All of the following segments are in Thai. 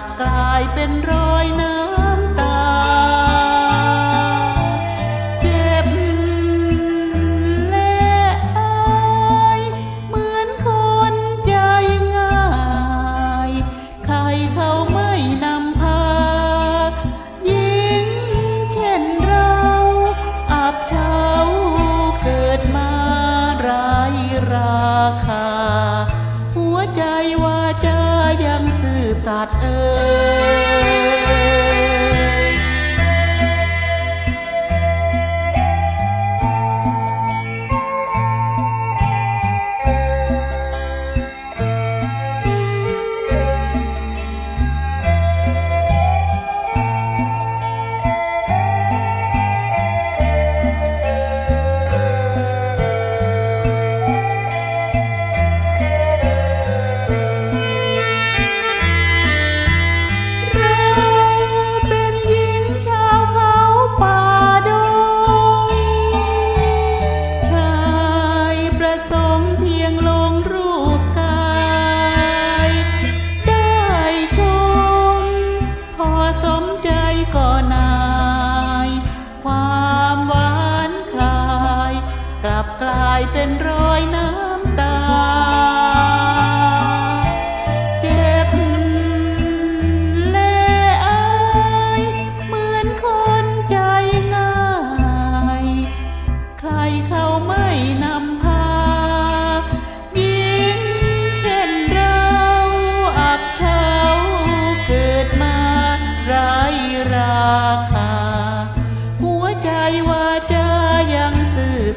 บกลายเป็นรอยน้ำตา เจ็บและอายเหมือนคนใจง่าย ใครเขาไม่นำพาหญิงเช่นเราอับเฉาเกิดมาไร้ราคา สัตย์เอ่ เป็นรอยหน้า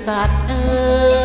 สัตว์เอ้